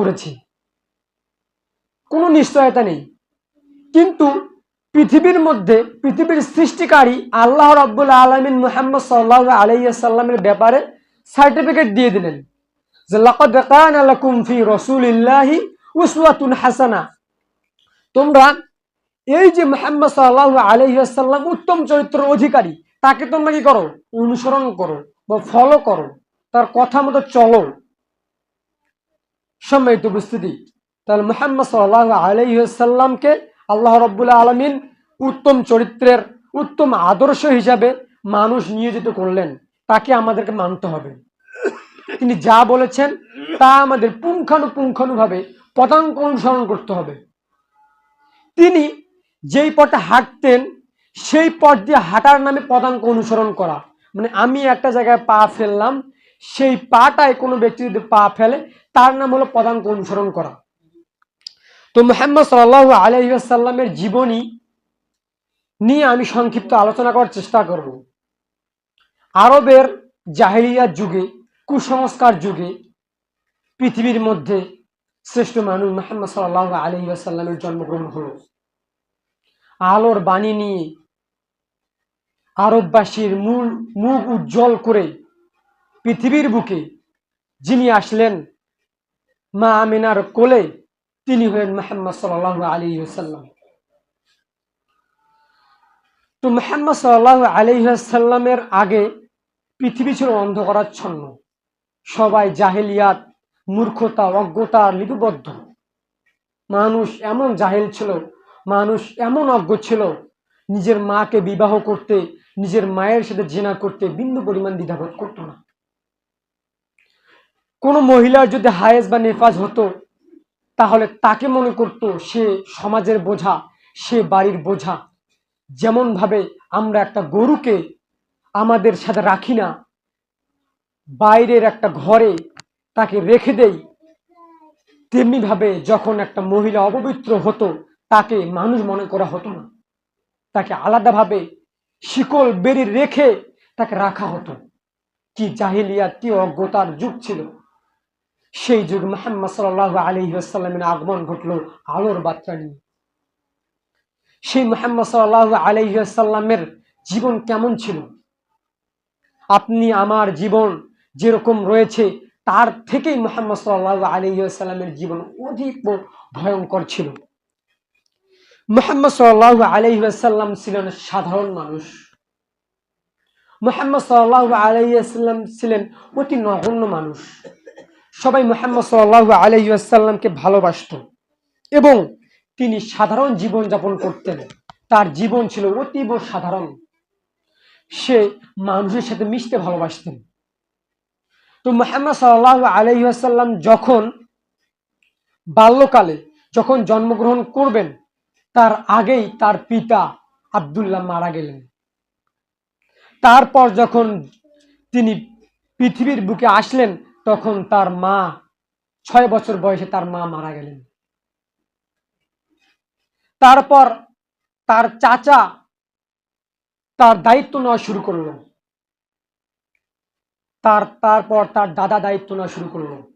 করেছি। কোনো নিশ্চয়তা নেই। কিন্তু পৃথিবীর মধ্যে পৃথিবীর সৃষ্টিকারী আল্লাহ রব্বুল আলমিন মুহাম্মদ সাল্লাহ আলাইসাল্লামের ব্যাপারে সার্টিফিকেট দিয়ে দিলেন যে, লাকাদ কানা লাকুম ফি রাসূলিল্লাহি উসওয়াতুন হাসানা। তোমরা এই যে মুহাম্মদ সাল্লাহ আলাইহি ওয়াসাল্লাম উত্তম চরিত্রের অধিকারী, তাকে তোমরা কি করো? অনুসরণ করো বা ফলো করো। তার কথা মতো চলো। সম্মানিত উপস্থিতি, তাহলে মুহাম্মদ সাল্লাল্লাহু আলাইহি ওয়াসাল্লামকে আল্লাহ রাব্বুল আলামিন উত্তম চরিত্রের, উত্তম আদর্শ হিসাবে মানুষ নিয়োজিত করলেন। তাকে আমাদেরকে মানতে হবে। তিনি যা বলেছেন, তা আমাদের পুঙ্খানুপুঙ্খানুভাবে পদাঙ্ক অনুসরণ করতে হবে। তিনি যেই পথে হাঁটতেন, সেই পথ দিয়ে হাঁটার নামে পদাঙ্ক অনুসরণ করা। মানে আমি একটা জায়গায় পা ফেললাম, সেই পাটায় কোনো ব্যক্তি যদি পা ফেলে তার নাম হলো পদাঙ্ক অনুসরণ করা। তো মোহাম্মদ সাল আলহিসাল্লামের জীবনী নিয়ে আমি সংক্ষিপ্ত আলোচনা করার চেষ্টা করব। আরবের জাহেরিয়ার যুগে, কুসংস্কার যুগে পৃথিবীর মধ্যে শ্রেষ্ঠ মানুষ মোহাম্মদ সাল্লাহ আলহি আসাল্লামের জন্মগ্রহণ হলো। আলোর বাণী নিয়ে আরববাসীর মূল, মুখ উজ্জ্বল করে পৃথিবীর বুকে যিনি আসলেন মা আমিনার কোলে তিনি হলেন মোহাম্মদ সাল্লাহ আলী সাল্লাম তো মোহাম্মদ সাল্লাহ আলী সাল্লামের আগে পৃথিবী ছিল অন্ধকারাচ্ছন্ন। সবাই জাহেলিয়াত, মূর্খতা, অজ্ঞতা লিপিবদ্ধ। মানুষ এমন জাহেল ছিল, মানুষ এমন অজ্ঞ ছিল, নিজের মাকে বিবাহ করতে, নিজের মায়ের সাথে জেনা করতে বিন্দু পরিমাণ দ্বিধাবোধ করত না। কোনো মহিলার যদি হায়েজ বা নেফাজ হতো, তাহলে তাকে মনে করত সে সমাজের বোঝা, সে বাড়ির বোঝা। যেমন ভাবে আমরা একটা গরুকে আমাদের সাথে রাখি না, বাইরের একটা ঘরে তাকে রেখে দেই তেমনি ভাবে যখন একটা মহিলা অপবিত্র হতো, তাকে মানুষ মনে করা হতো না। তাকে আলাদাভাবে শিকল বেরি রেখে তাকে রাখা হতো। কি জাহিলিয়া কি অজ্ঞতার যুগ ছিল। সেই যুগ মোহাম্মদ সাল আলী আসাল্লামের আগমন ঘটলো আলোর বার্তা নিয়ে। সেই মোহাম্মদ সাল আলী আসাল্লামের জীবন কেমন ছিল? আপনি, আমার জীবন যেরকম রয়েছে, তার থেকেই মোহাম্মদ সাল্লাহ আলী সাল্লামের জীবন অধিক ভয়ঙ্কর ছিল। মোহাম্মদ সাল্লাহ আলহিহাসাল্লাম ছিলেন সাধারণ মানুষ। মোহাম্মদ সাল্লাহ আলহিহাসাল্লাম ছিলেন অতি নগণ্য মানুষ। সবাই মোহাম্মদ সাল্লাহ আলহিহাসাল্লামকে ভালোবাসত এবং তিনি সাধারণ জীবন যাপন করতেন। তার জীবন ছিল অতীব সাধারণ। সে মানুষের সাথে মিশতে ভালোবাসতেন। তো মোহাম্মদ সাল্লাহ আলহিহাসাল্লাম যখন বাল্যকালে যখন জন্মগ্রহণ করবেন, তার আগেই তার পিতা আবদুল্লাহ মারা গেলেন। তারপর যখন তিনি পৃথিবীর বুকে আসলেন তখন তার মা, ছয় বছর বয়সে তার মা মারা গেলেন। তারপর তার চাচা তার দায়িত্ব নেওয়া শুরু করল। তার, তারপর তার দাদা দায়িত্ব নেওয়া শুরু করল।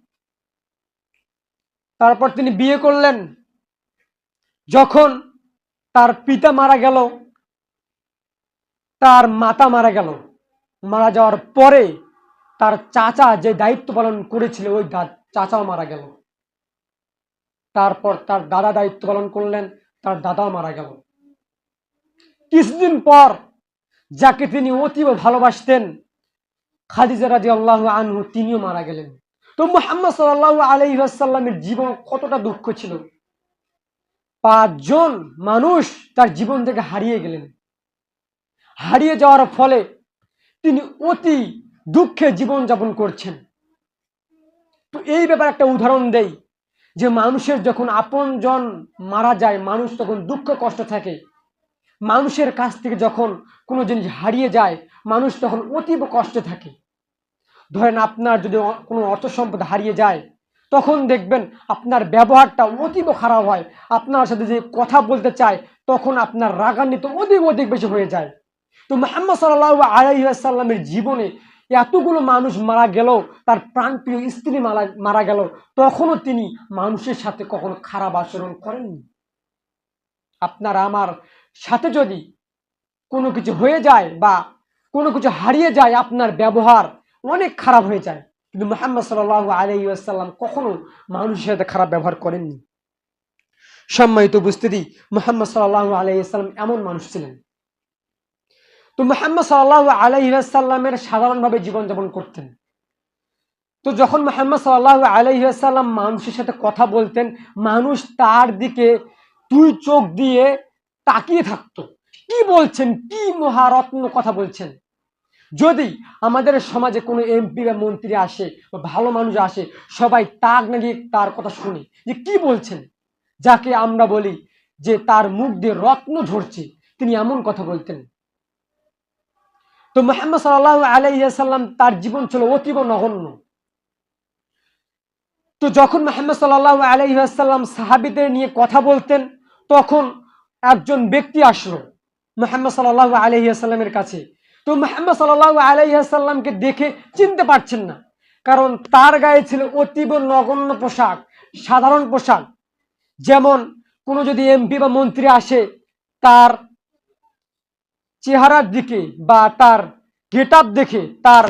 তারপর তিনি বিয়ে করলেন। যখন তার পিতা মারা গেল, তার মাতা মারা গেল। মারা যাওয়ার পরে তার চাচা যে দায়িত্ব পালন করেছিল, ওই চাচাও মারা গেল। তারপর তার দাদা দায়িত্ব পালন করলেন, তার দাদাও মারা গেল। কিছুদিন পর যাকে তিনি অতীব ভালোবাসতেন, খাদিজা রাজি আল্লাহ আনহু, তিনিও মারা গেলেন। তো মোহাম্মদ সাল্লাহ আলহিহাসাল্লামের জীবন কতটা দুঃখ ছিল। পাঁচজন মানুষ তার জীবন থেকে হারিয়ে গেলেন। হারিয়ে যাওয়ার ফলে তিনি অতি দুঃখে জীবন যাপন করছেন। তো এই ব্যাপারে একটা উদাহরণ দেই, যে মানুষের যখন আপনজন মারা যায়, মানুষ তখন দুঃখ কষ্ট থাকে। মানুষের কাছ থেকে যখন কোনো জিনিস হারিয়ে যায়, মানুষ তখন অতীব কষ্টে থাকে। ধরেন আপনার যদি কোনো অর্থ সম্পদ হারিয়ে যায়, তখন দেখবেন আপনার ব্যবহারটা অতীব খারাপ হয়। আপনার সাথে যে কথা বলতে চায়, তখন আপনার রাগান্বিত অধিক অধিক বেশি হয়ে যায়। তো মোহাম্মদ সাল্লাহ আলাইসাল্লামের জীবনে এতগুলো মানুষ মারা গেল, তার প্রাণপ্রিয় স্ত্রী মারা মারা গেল, তখনও তিনি মানুষের সাথে কখনো খারাপ আচরণ করেননি। আপনার আমার সাথে যদি কোনো কিছু হয়ে যায় বা কোনো কিছু হারিয়ে যায়, আপনার ব্যবহার অনেক খারাপ হয়ে যায়। কিন্তু মোহাম্মদ সাল আলাই আসাল্লাম কখনো মানুষের সাথে খারাপ ব্যবহার করেননি। সম্মানিত উপস্থিতি, মোহাম্মদ সাল্লাহ আলাইসাল্লাম এমন মানুষ ছিলেন। তো মোহাম্মদ সাল্লাহ আলাইসাল্লামের সাধারণভাবে জীবনযাপন করতেন। তো যখন মোহাম্মদ সাল্লাহ আলাইসাল্লাম মানুষের সাথে কথা বলতেন, মানুষ তার দিকে দুই চোখ দিয়ে তাকিয়ে থাকতো। কি বলছেন? কি মহারত্ন কথা বলছেন? যদি আমাদের সমাজে কোনো এমপি বা মন্ত্রী আসে বা ভালো মানুষ আসে, সবাই তাক নাগিয়ে তার কথা শুনি যে কি বলছেন? যাকে আমরা বলি যে তার মুখ দিয়ে রত্ন ঝরছে, তিনি এমন কথা বলতেন। তো মোহাম্মদ সাল্লাহ আলাইসাল্লাম তার জীবন ছিল অতীব নগণ্য। তো যখন মোহাম্মদ সাল্লাহ আলাইসাল্লাম সাহাবিদের নিয়ে কথা বলতেন, তখন একজন ব্যক্তি আসলো মোহাম্মদ সাল্লাহ আলহিহাস্লামের কাছে। তো মোহাম্মদ সাল্লাহ আলহিহাস্লামকে দেখে চিনতে পারছেন না, কারণ তার গায়ে ছিল অতীব নগণ্য পোশাক, সাধারণ পোশাক। যেমন কোনো যদি এমপি বা মন্ত্রী আসে, তার চেহারার দিকে বা তার গেট দেখে, তার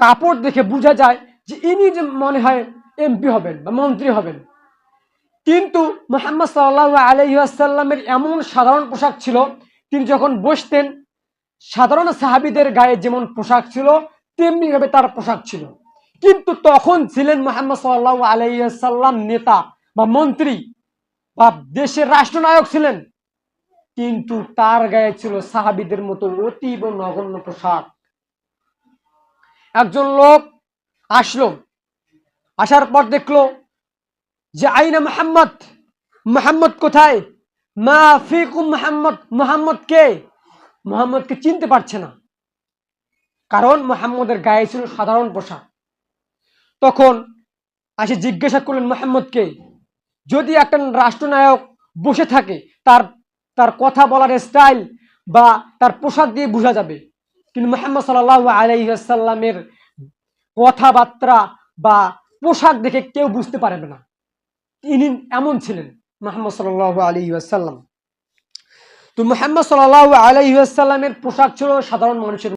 কাপড় দেখে বোঝা যায় যে ইনি যে মনে হয় এমপি হবেন বা মন্ত্রী হবেন। কিন্তু মোহাম্মদ সাল্লাহ আলহিহাসাল্লামের এমন সাধারণ পোশাক ছিল, তিনি যখন বসতেন, সাধারণ সাহাবিদের গায়ে যেমন পোশাক ছিল তেমনি ভাবে তার পোশাক ছিল। কিন্তু তখন ছিলেন মোহাম্মদ সাল্লাহ আলহিহাসাল্লাম নেতা বা মন্ত্রী বা দেশের রাষ্ট্রনায়ক ছিলেন। কিন্তু তার গায়ে ছিল সাহাবিদের মতো অতীব নগণ্য পোশাক। একজন লোক আসলো, আসার পর দেখল যে, আইনা মোহাম্মদ? মোহাম্মদ কোথায়? মা ফিকুম মোহাম্মদ? মোহাম্মদ কে? মোহাম্মদকে চিনতে পারছে না। কারণ মোহাম্মদের গায়ে ছিল সাধারণ পোশাক। তখন আসে জিজ্ঞাসা করলেন মোহাম্মদকে যদি একটা রাষ্ট্রনায়ক বসে থাকে, তার তার কথা বলার স্টাইল বা তার পোশাক দিয়ে বোঝা যাবে। কিন্তু মোহাম্মদ সাল্লাহ আলাইসাল্লামের কথাবার্তা বা পোশাক দেখে কেউ বুঝতে পারবে না। তিনি এমন ছিলেন মোহাম্মদ সাল আলী তো মোহাম্মদ সাল আলাইসাল্লামের পোশাক ছিল সাধারণ মানুষের